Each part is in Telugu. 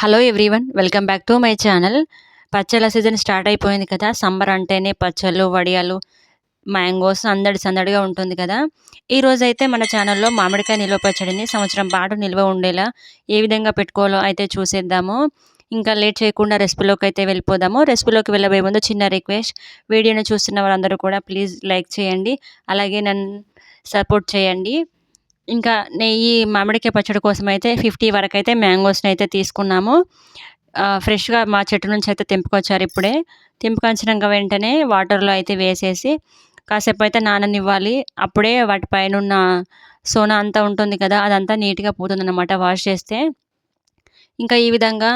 Hello everyone welcome back to my channel. పచ్చళ్ళ సీజన్ స్టార్ట్ అయిపోయింది కదా. సమ్మర్ అంటేనే పచ్చళ్ళు వడియాలు మ్యాంగోస్ సందడి సందడిగా ఉంటుంది కదా. ఈరోజు అయితే మన ఛానల్లో మామిడికాయ నిల్వ పచ్చడిని సంవత్సరం పాటు నిల్వ ఉండేలా ఏ విధంగా పెట్టుకోవాలో అయితే చూసేద్దాము. ఇంకా లేట్ చేయకుండా రెసిపీలోకి అయితే వెళ్ళిపోదాము. రెసిపీలోకి వెళ్ళబోయే ముందు చిన్న రిక్వెస్ట్ వీడియోని చూస్తున్న వారందరూ కూడా ప్లీజ్ లైక్ చేయండి. అలాగే నన్ను సపోర్ట్ చేయండి. ఇంకా నెయ్యి మామిడికాయ పచ్చడి కోసం అయితే ఫిఫ్టీ వరకు అయితే మ్యాంగోస్ని అయితే తీసుకున్నాము. ఫ్రెష్గా మా చెట్టు నుంచి అయితే తెంపుకొచ్చారు ఇప్పుడే. తెంపుకొచ్చినాక వెంటనే వాటర్లో అయితే వేసేసి కాసేపు అయితే నాననివ్వాలి. అప్పుడే వాటి పైన ఉన్న సోనా అంతా ఉంటుంది కదా అదంతా నీట్గా పోతుందనమాట వాష్ చేస్తే. ఇంకా ఈ విధంగా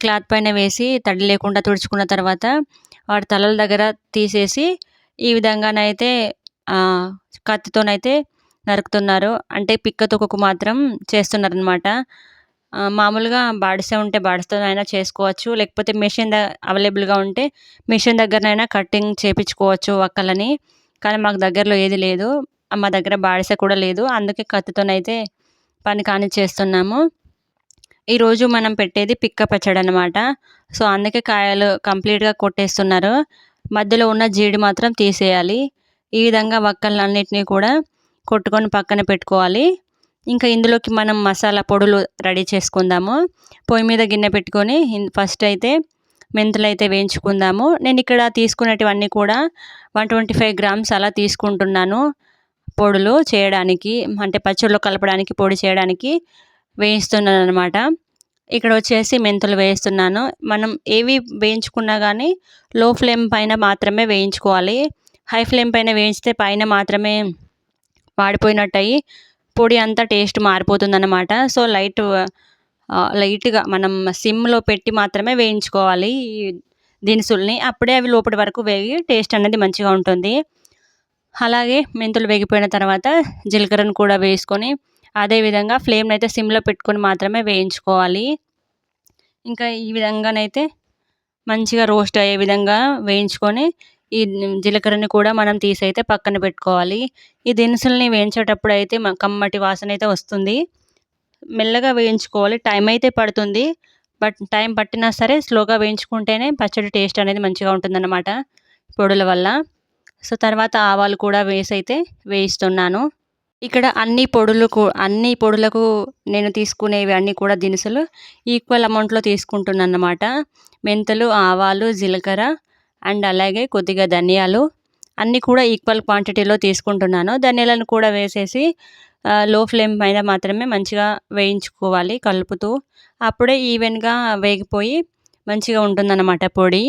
క్లాత్ పైన వేసి తడి లేకుండా తుడుచుకున్న తర్వాత వాటి తలల దగ్గర తీసేసి ఈ విధంగానైతే కత్తితోనైతే నరుకుతున్నారు. అంటే పిక్క తొక్కకు మాత్రం చేస్తున్నారు అనమాట మామూలుగా బాడిసే ఉంటే బాడిసతో చేసుకోవచ్చు. లేకపోతే మిషన్ ద అవైలబుల్గా ఉంటే మిషన్ దగ్గరనైనా కటింగ్ చేపించుకోవచ్చు ఒక్కలని కానీ మాకు దగ్గరలో ఏది లేదు. మా దగ్గర బాడిస కూడా లేదు. అందుకే కత్తితోనైతే పని కాని చేస్తున్నాము. ఈరోజు మనం పెట్టేది పిక్క పచ్చడి అనమాట సో అందుకే కాయలు కంప్లీట్గా కొట్టేస్తున్నారు. మధ్యలో ఉన్న జీడి మాత్రం తీసేయాలి. ఈ విధంగా వక్కలన్నిటినీ కూడా కొట్టుకొని పక్కన పెట్టుకోవాలి. ఇంకా ఇందులోకి మనం మసాలా పొడులు రెడీ చేసుకుందాము. పొయ్యి మీద గిన్నె పెట్టుకొని ఫస్ట్ అయితే మెంతులు అయితే వేయించుకుందాము. నేను ఇక్కడ తీసుకునేటివన్నీ కూడా వన్ ట్వంటీ ఫైవ్ గ్రామ్స్ అలా తీసుకుంటున్నాను పొడులు చేయడానికి అంటే పచ్చళ్ళు కలపడానికి పొడి చేయడానికి వేయిస్తున్నాను అనమాట ఇక్కడ వచ్చేసి మెంతులు వేయిస్తున్నాను. మనం ఏవి వేయించుకున్నా కానీ లో ఫ్లేమ్ పైన మాత్రమే వేయించుకోవాలి. హై ఫ్లేమ్ పైన వేయించితే పైన మాత్రమే వాడిపోయినట్టు అయ్యి పొడి అంతా టేస్ట్ మారిపోతుందన్నమాట. సో లైట్ లైట్గా మనం సిమ్లో పెట్టి మాత్రమే వేయించుకోవాలి ఈ దినుసుల్ని. అప్పుడే అవి లోపటి వరకు వేగి టేస్ట్ అనేది మంచిగా ఉంటుంది. అలాగే మెంతులు వేగిపోయిన తర్వాత జీలకర్రను కూడా వేసుకొని అదేవిధంగా ఫ్లేమ్ని అయితే సిమ్లో పెట్టుకొని మాత్రమే వేయించుకోవాలి. ఇంకా ఈ విధంగానైతే మంచిగా రోస్ట్ అయ్యే విధంగా వేయించుకొని ఈ జీలకర్రని కూడా మనం తీసి అయితే పక్కన పెట్టుకోవాలి. ఈ దినుసుల్ని వేయించేటప్పుడు అయితే కమ్మటి వాసన అయితే వస్తుంది. మెల్లగా వేయించుకోవాలి. టైం అయితే పడుతుంది. బట్ టైం పట్టినా సరే స్లోగా వేయించుకుంటేనే పచ్చడి టేస్ట్ అనేది మంచిగా ఉంటుందన్నమాట పొడుల వల్ల. సో తర్వాత ఆవాలు కూడా వేసైతే అయితే వేయిస్తున్నాను. ఇక్కడ అన్ని పొడులకు అన్ని పొడులకు నేను తీసుకునేవి అన్నీ కూడా దినుసులు ఈక్వల్ అమౌంట్లో తీసుకుంటున్నాను అన్నమాట మెంతులు ఆవాలు జీలకర్ర అండ్ అలాగే కొద్దిగా ధనియాలు అన్నీ కూడా ఈక్వల్ క్వాంటిటీలో తీసుకుంటున్నాను. ధనియాలను కూడా వేసేసి లో ఫ్లేమ్ పైన మాత్రమే మంచిగా వేయించుకోవాలి కలుపుతూ. అప్పుడే ఈవెన్గా వేగిపోయి మంచిగా ఉంటుందన్నమాట పొడి.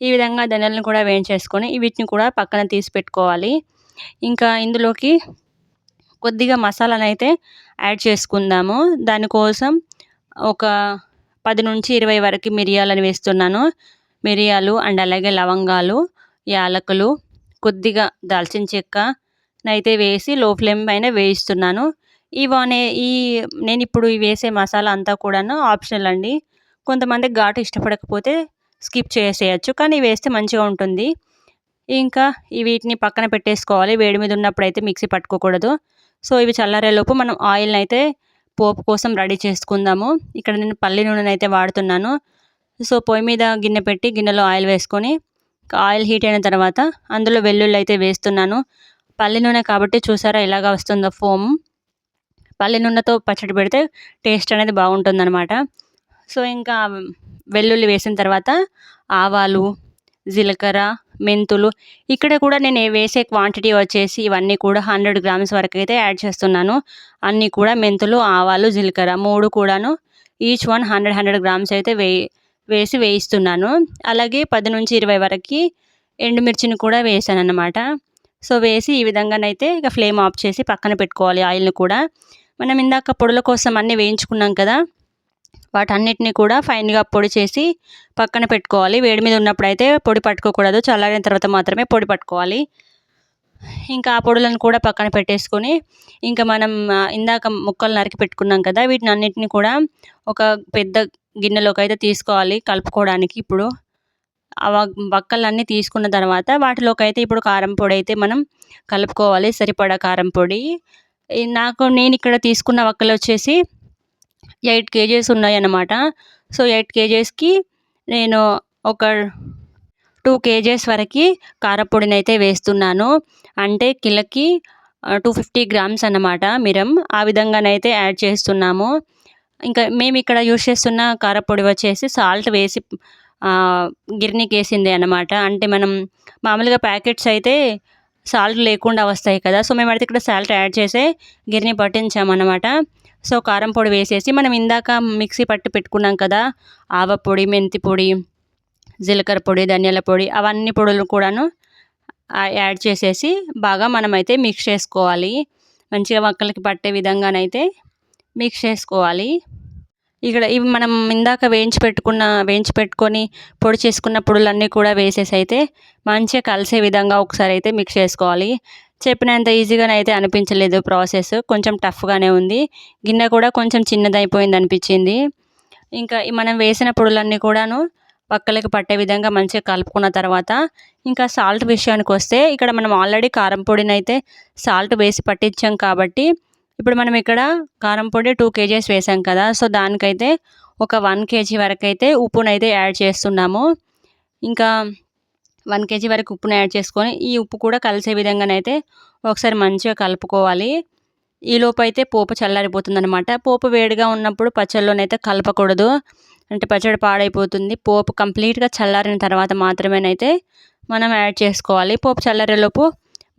ఈ విధంగా ధనియాలను కూడా వేయించేసుకొని వీటిని కూడా పక్కన తీసి పెట్టుకోవాలి. ఇంకా ఇందులోకి కొద్దిగా మసాలాను అయితే యాడ్ చేసుకుందాము. దానికోసం ఒక పది నుంచి ఇరవై వరకు మిరియాలను వేస్తున్నాను. మిరియాలు అండ్ అలాగే లవంగాలు యాలకులు కొద్దిగా దాల్చిన చెక్క నైతే వేసి లో ఫ్లేమ్ పైన వేయిస్తున్నాను. ఇవనే ఈ నేను ఇప్పుడు వేసే మసాలా అంతా కూడాను ఆప్షనల్ అండి. కొంతమంది ఘాటు ఇష్టపడకపోతే స్కిప్ చేసేయచ్చు కానీ వేస్తే మంచిగా ఉంటుంది. ఇంకా వీటిని పక్కన పెట్టేసుకోవాలి. వేడి మీద ఉన్నప్పుడు అయితే మిక్సీ పట్టుకోకూడదు. సో ఇవి చల్లారేలోపు మనం ఆయిల్ని అయితే పోపు కోసం రెడీ చేసుకుందాము. ఇక్కడ నేను పల్లి నూనెనైతే అయితే వాడుతున్నాను. సో పొయ్యి మీద గిన్నె పెట్టి గిన్నెలో ఆయిల్ వేసుకొని ఆయిల్ హీట్ అయిన తర్వాత అందులో వెల్లుల్లి అయితే వేస్తున్నాను. పల్లి నూనె కాబట్టి చూసారా ఎలాగ వస్తుందో ఫోమ్. పల్లి నూనెతో పచ్చడి పెడితే టేస్ట్ అనేది బాగుంటుందన్నమాట. సో ఇంకా వెల్లుల్లి వేసిన తర్వాత ఆవాలు జీలకర్ర మెంతులు ఇక్కడ కూడా నేను వేసే క్వాంటిటీ వచ్చేసి ఇవన్నీ కూడా హండ్రెడ్ గ్రామ్స్ వరకు అయితే యాడ్ చేస్తున్నాను. అన్నీ కూడా మెంతులు ఆవాలు జీలకర్ర మూడు కూడాను. Each one hundred hundred grams అయితే వేయి వేసి వేయిస్తున్నాను. అలాగే పది నుంచి ఇరవై వరకు ఎండుమిర్చిని కూడా వేసాను అనమాట సో వేసి ఈ విధంగానైతే ఇక ఫ్లేమ్ ఆఫ్ చేసి పక్కన పెట్టుకోవాలి ఆయిల్ని కూడా. మనం ఇందాక పొడుల కోసం అన్నీ వేయించుకున్నాం కదా వాటన్నిటిని కూడా ఫైన్గా పొడి చేసి పక్కన పెట్టుకోవాలి. వేడి మీద ఉన్నప్పుడు అయితే పొడి పట్టుకోకూడదు. చల్లారిన తర్వాత మాత్రమే పొడి పట్టుకోవాలి. ఇంకా ఆ పొడులను కూడా పక్కన పెట్టేసుకొని ఇంకా మనం ఇందాక ముక్కలు నరికి పెట్టుకున్నాం కదా వీటిని అన్నిటిని కూడా ఒక పెద్ద గిన్నెలోకి అయితే తీసుకోవాలి కలుపుకోవడానికి ఇప్పుడు. ఆ బక్కలన్నీ తీసుకున్న తర్వాత వాటిలోకి అయితే ఇప్పుడు కారం పొడి అయితే మనం కలుపుకోవాలి సరిపడా కారం పొడి. నాకు నేను ఇక్కడ తీసుకున్న వక్కలు వచ్చేసి ఎయిట్ కేజీస్ ఉన్నాయి అన్నమాట సో ఎయిట్ కేజీస్కి నేను ఒక టూ కేజెస్ వరకు కారపొడిని అయితే వేస్తున్నాను. అంటే కిలోకి టూ ఫిఫ్టీ గ్రామ్స్ అన్నమాట మిరం. ఆ విధంగానైతే యాడ్ చేస్తున్నాము. ఇంకా మేము ఇక్కడ యూస్ చేస్తున్న కారపొడి వచ్చేసి సాల్ట్ వేసి గిర్నీకి వేసింది అనమాట అంటే మనం మామూలుగా ప్యాకెట్స్ అయితే సాల్ట్ లేకుండా వస్తాయి కదా. సో మేమైతే ఇక్కడ సాల్ట్ యాడ్ చేసే గిర్ని పట్టించామన్నమాట. సో కారం పొడి వేసేసి మనం ఇందాక మిక్సీ పట్టి పెట్టుకున్నాం కదా. ఆవ పొడి మెంతి పొడి జీలకర్ర పొడి ధనియాల పొడి అవన్నీ పొడులు కూడాను యాడ్ చేసేసి బాగా మనమైతే మిక్స్ చేసుకోవాలి. మంచిగా మొక్కలకి పట్టే విధంగానైతే మిక్స్ చేసుకోవాలి. ఇక్కడ ఇవి మనం ఇందాక వేయించి పెట్టుకున్న వేయించి పెట్టుకొని పొడి చేసుకున్న పొడులన్నీ కూడా వేసేసి అయితే మంచిగా కలిసే విధంగా ఒకసారి అయితే మిక్స్ చేసుకోవాలి. చెప్పినంత ఈజీగానే అయితే అనిపించలేదు ప్రాసెస్ కొంచెం టఫ్గానే ఉంది. గిన్నె కూడా కొంచెం చిన్నదైపోయింది అనిపించింది ఇంకా మనం వేసిన పొడులన్నీ కూడాను పక్కలకి పట్టే విధంగా మంచిగా కలుపుకున్న తర్వాత ఇంకా సాల్ట్ విషయానికి వస్తే ఇక్కడ మనం ఆల్రెడీ కారం పొడిని అయితే సాల్ట్ వేసి పట్టించాం కాబట్టి ఇప్పుడు మనం ఇక్కడ కారం పొడి టూ కేజీస్ వేసాం కదా. సో దానికైతే ఒక వన్ కేజీ వరకు అయితే ఉప్పునైతే యాడ్ చేస్తున్నాము. ఇంకా వన్ కేజీ వరకు ఉప్పును యాడ్ చేసుకొని ఈ ఉప్పు కూడా కలిసే విధంగానైతే ఒకసారి మంచిగా కలుపుకోవాలి. ఈలోపు అయితే పోపు చల్లారిపోతుంది అనమాట పోపు వేడిగా ఉన్నప్పుడు పచ్చళ్ళలోనైతే కలపకూడదు. అంటే పచ్చడి పాడైపోతుంది. పోపు కంప్లీట్గా చల్లారిన తర్వాత మాత్రమేనైతే మనం యాడ్ చేసుకోవాలి. పోపు చల్లారేలోపు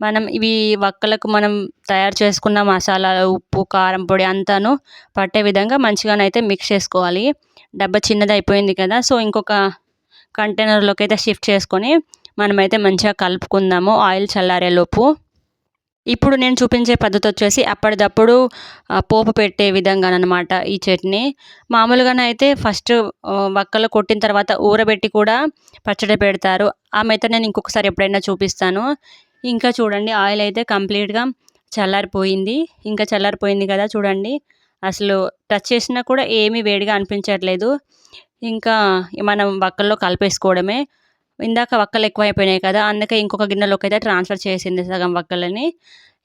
మనం ఇవి వక్కలకు మనం తయారు చేసుకున్న మసాలా ఉప్పు కారం పొడి అంతాను పట్టే విధంగా మంచిగానైతే మిక్స్ చేసుకోవాలి. డబ్బా చిన్నది అయిపోయింది కదా సో ఇంకొక కంటైనర్లోకి అయితే షిఫ్ట్ చేసుకొని మనమైతే మంచిగా కలుపుకుందాము ఆయిల్ చల్లారేలోపు. ఇప్పుడు నేను చూపించే పద్ధతి వచ్చేసి అప్పటిదప్పుడు పోపు పెట్టే విధంగానమాట ఈ చట్నీ. మామూలుగానైతే ఫస్ట్ వక్కలు కొట్టిన తర్వాత ఊరబెట్టి కూడా పచ్చడి పెడతారు. ఆ మెథడ్ నేను ఇంకొకసారి ఎప్పుడైనా చూపిస్తాను. ఇంకా చూడండి ఆయిల్ అయితే కంప్లీట్గా చల్లారిపోయింది. ఇంకా చల్లారిపోయింది కదా చూడండి. అసలు టచ్ చేసినా కూడా ఏమీ వేడిగా అనిపించట్లేదు. ఇంకా మనం వక్కల్లో కలిపేసుకోవడమే. ఇందాక వక్కలు ఎక్కువ అయిపోయినాయి కదా అందుకే ఇంకొక గిన్నెలోకి అయితే ట్రాన్స్ఫర్ చేసింది సగం వక్కలని.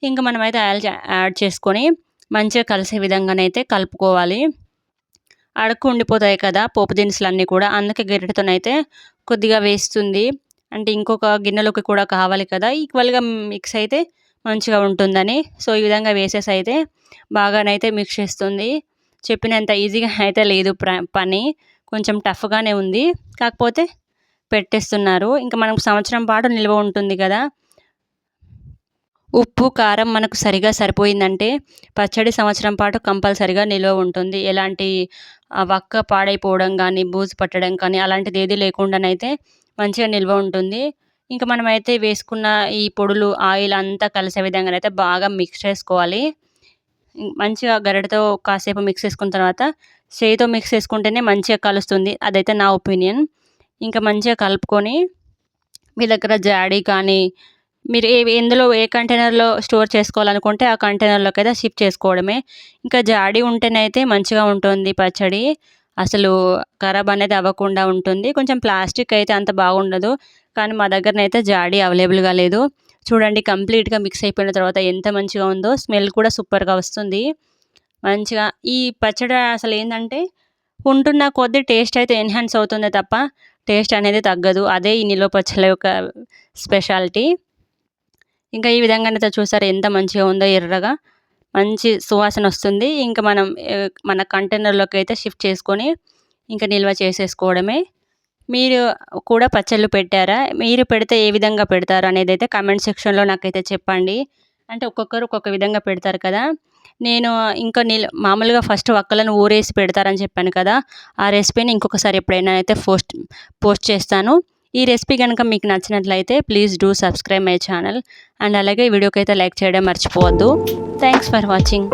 ఇంకా మనమైతే ఆయిల్ యాడ్ చేసుకొని మంచిగా కలిసే విధంగానైతే కలుపుకోవాలి. అడుక్కు ఉండిపోతాయి కదా పోపు దినుసులు అన్నీ కూడా అందుకే గరిటెతోనైతే కొద్దిగా వేస్తుంది. అంటే ఇంకొక గిన్నెలోకి కూడా కావాలి కదా ఈక్వల్గా మిక్స్ అయితే మంచిగా ఉంటుందని. సో ఈ విధంగా వేసేసి అయితే బాగానైతే మిక్స్ చేస్తుంది. చెప్పినంత ఈజీగా అయితే లేదు పని. కొంచెం టఫ్గానే ఉంది. కాకపోతే పెట్టేస్తున్నారు. ఇంకా మనకు సంవత్సరం పాటు నిల్వ ఉంటుంది కదా. ఉప్పు కారం మనకు సరిగా సరిపోయిందంటే పచ్చడి సంవత్సరం పాటు కంపల్సరిగా నిల్వ ఉంటుంది. ఎలాంటి వక్క పాడైపోవడం కానీ బూజు పట్టడం కానీ అలాంటిది ఏది లేకుండానైతే మంచిగా నిల్వ ఉంటుంది. ఇంకా మనమైతే వేసుకున్న ఈ పొడులు ఆయిల్ అంతా కలిసే విధంగా అయితే బాగా మిక్స్ చేసుకోవాలి. మంచిగా గరిటతో కాసేపు మిక్స్ చేసుకున్న తర్వాత చేయితో మిక్స్ చేసుకుంటేనే మంచిగా కలుస్తుంది. అదైతే నా ఒపీనియన్ ఇంకా మంచిగా కలుపుకొని మీ దగ్గర జాడీ కానీ మీరు ఏ ఎందులో ఏ కంటైనర్లో స్టోర్ చేసుకోవాలనుకుంటే ఆ కంటైనర్లోకి అయితే షిఫ్ట్ చేసుకోవడమే. ఇంకా జాడీ ఉంటేనైతే మంచిగా ఉంటుంది పచ్చడి. అసలు ఖరాబ్ అనేది అవ్వకుండా ఉంటుంది. కొంచెం ప్లాస్టిక్ అయితే అంత బాగుండదు. కానీ మా దగ్గరనైతే జాడీ అవైలబుల్గా లేదు. చూడండి కంప్లీట్గా మిక్స్ అయిపోయిన తర్వాత ఎంత మంచిగా ఉందో స్మెల్ కూడా సూపర్గా వస్తుంది. మంచిగా ఈ పచ్చడి అసలు ఏంటంటే ఉంటున్న కొద్ది టేస్ట్ అయితే ఎన్హాన్స్ అవుతుంది తప్ప టేస్ట్ అనేది తగ్గదు. అదే ఈ నిల్వ పచ్చళ్ళ యొక్క స్పెషాలిటీ ఇంకా ఈ విధంగా చూసారు ఎంత మంచిగా ఉందో ఎర్రగా. మంచి సువాసన వస్తుంది. ఇంకా మనం మన కంటైనర్లోకి అయితే షిఫ్ట్ చేసుకొని ఇంకా నిల్వ చేసేసుకోవడమే. మీరు కూడా పచ్చళ్ళు పెట్టారా? మీరు పెడితే ఏ విధంగా పెడతారు అనేది అయితే కమెంట్ సెక్షన్లో నాకైతే చెప్పండి. అంటే ఒక్కొక్కరు ఒక్కొక్క విధంగా పెడతారు కదా. నేను ఇంకా నిల్ మామూలుగా ఫస్ట్ వక్కలను ఊరేసి పెడతారని చెప్పాను కదా ఆ రెసిపీని ఇంకొకసారి ఎప్పుడైనా అయితే పోస్ట్ పోస్ట్ చేస్తాను. ఈ రెసిపీ కనుక మీకు నచ్చినట్లయితే please do subscribe my channel. And అలాగే ఈ వీడియోకి అయితే లైక్ చేయడం మర్చిపోవద్దు. Thanks for watching.